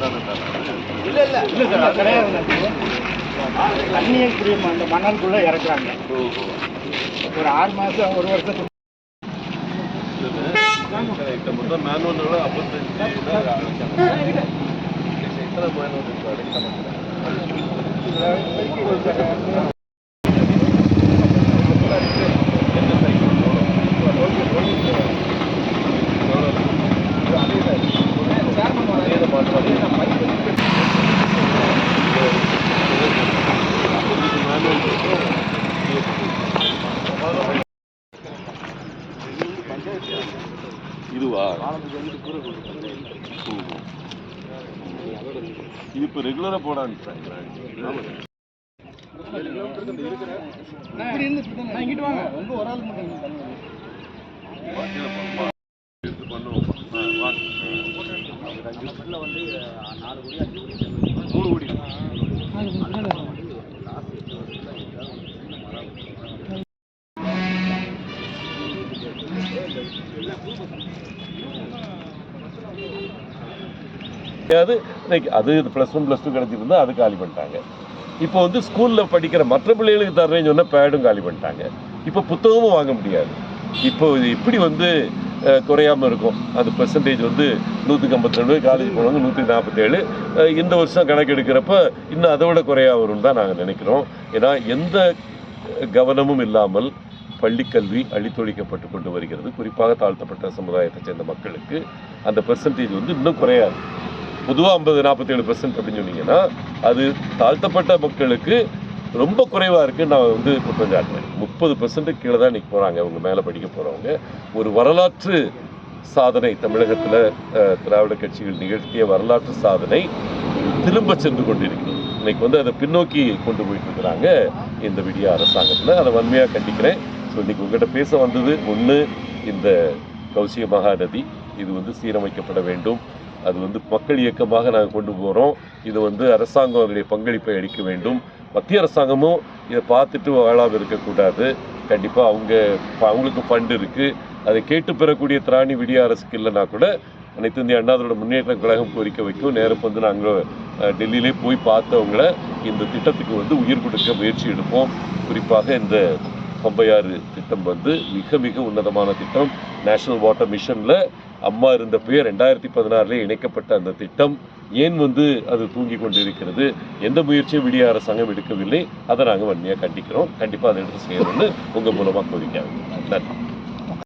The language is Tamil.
இல்ல இல்லை. இல்ல சார் அது கிடையாது. தண்ணியே புரியும் அந்த மணல்குள்ள இறக்குறாங்க. ஒரு ஆறு மாசம் ஒரு வருஷத்துக்கு மேனுவல் ஐம்பத்தஞ்சு மேனுவல் இருக்கு இதுவா? இது இப்போ ரெகுலராக போட ஆரம்பிச்சாங்க இப்படி இருந்து அது லைக் அது ப்ளஸ் ஒன் ப்ளஸ் டூ கிடச்சிருந்தா அது காலி பண்ணிட்டாங்க. இப்போ வந்து ஸ்கூலில் படிக்கிற மற்ற பிள்ளைகளுக்கு தர்றேன்னு சொன்னால் பேடும் காலி பண்ணிட்டாங்க. இப்போ புத்தகமும் வாங்க முடியாது. இப்போ இது இப்படி வந்து குறையாமல் குறையாம இருக்கும். அது பெர்சன்டேஜ் வந்து நூற்றுக்கு ஐம்பத்தேழு காலேஜ் போனவங்க நூற்றி நாற்பத்தேழு இந்த வருஷம் கணக்கு எடுக்கிறப்ப இன்னும் அதை விட குறையா வரும்னு தான் நாங்கள் நினைக்கிறோம். ஏன்னா எந்த கவனமும் இல்லாமல் பள்ளிக்கல்வி அழித்தொழிக்கப்பட்டு கொண்டு வருகிறது. குறிப்பாக தாழ்த்தப்பட்ட சமுதாயத்தை சேர்ந்த மக்களுக்கு அந்த பெர்சன்டேஜ் வந்து இன்னும் குறையாது. பொதுவாக ஐம்பது நாற்பத்தேழு பெர்சன்ட் அப்படின்னு சொன்னீங்கன்னா அது தாழ்த்தப்பட்ட மக்களுக்கு ரொம்ப குறைவாக இருக்குன்னு நான் வந்து குற்றம் சாட்டுறேன். முப்பது பெர்சன்ட்டு கீழே தான் நிற்க போகிறாங்க அவங்க மேலே படிக்க போகிறவங்க ஒரு வரலாற்று சாதனை தமிழகத்தில் திராவிட கட்சிகள் நிகழ்த்திய வரலாற்று சாதனை திரும்ப சென்று கொண்டிருக்கிறது. இன்னைக்கு வந்து அதை பின்னோக்கி கொண்டு போயிட்டு இருக்கிறாங்க இந்த விடிய அரசாங்கத்தில். அதை வன்மையாக கண்டிக்கிறேன். ஸோ இன்னைக்கு உங்ககிட்ட பேச வந்தது ஒன்று இந்த கௌசிய மகாநதி. இது வந்து சீரமைக்கப்பட வேண்டும். அது வந்து மக்கள் இயக்கமாக நாங்கள் கொண்டு போகிறோம் இது வந்து அரசாங்கம் அதனுடைய பங்களிப்பை அளிக்க வேண்டும். மத்திய அரசாங்கமும் இதை பார்த்துட்டு வாழாமல் இருக்கக்கூடாது. கண்டிப்பாக அவங்க அவங்களுக்கு ஃபண்டு இருக்குது அதை கேட்டு பெறக்கூடிய திராணி விடிய அரசுக்கு இல்லைனா கூட அனைத்து இந்திய அண்ணாதோட முன்னேற்ற கழகம் கோரிக்கை வைக்கும். நேரம் வந்து நாங்கள் டெல்லியிலே போய் பார்த்தவங்கள இந்த திட்டத்துக்கு வந்து உயிர் கொடுக்க முயற்சி எடுப்போம். குறிப்பாக இந்த பம்பையாறு திட்டம் வந்து மிக மிக உன்னதமான திட்டம். நேஷனல் வாட்டர் மிஷனில் அம்மா இருந்த பெயர் ரெண்டாயிரத்தி பதினாறுலேயே இணைக்கப்பட்ட அந்த திட்டம். ஏன் வந்து அது தூங்கி கொண்டிருக்கிறது? எந்த முயற்சியும் விடிய அரசாங்கம் எடுக்கவில்லை. அதை நாங்கள் வன்மையாக கண்டிக்கிறோம். கண்டிப்பாக அதை எடுத்து செய்யணும்னு உங்கள் மூலமாக கோரிக்கை. நன்றி.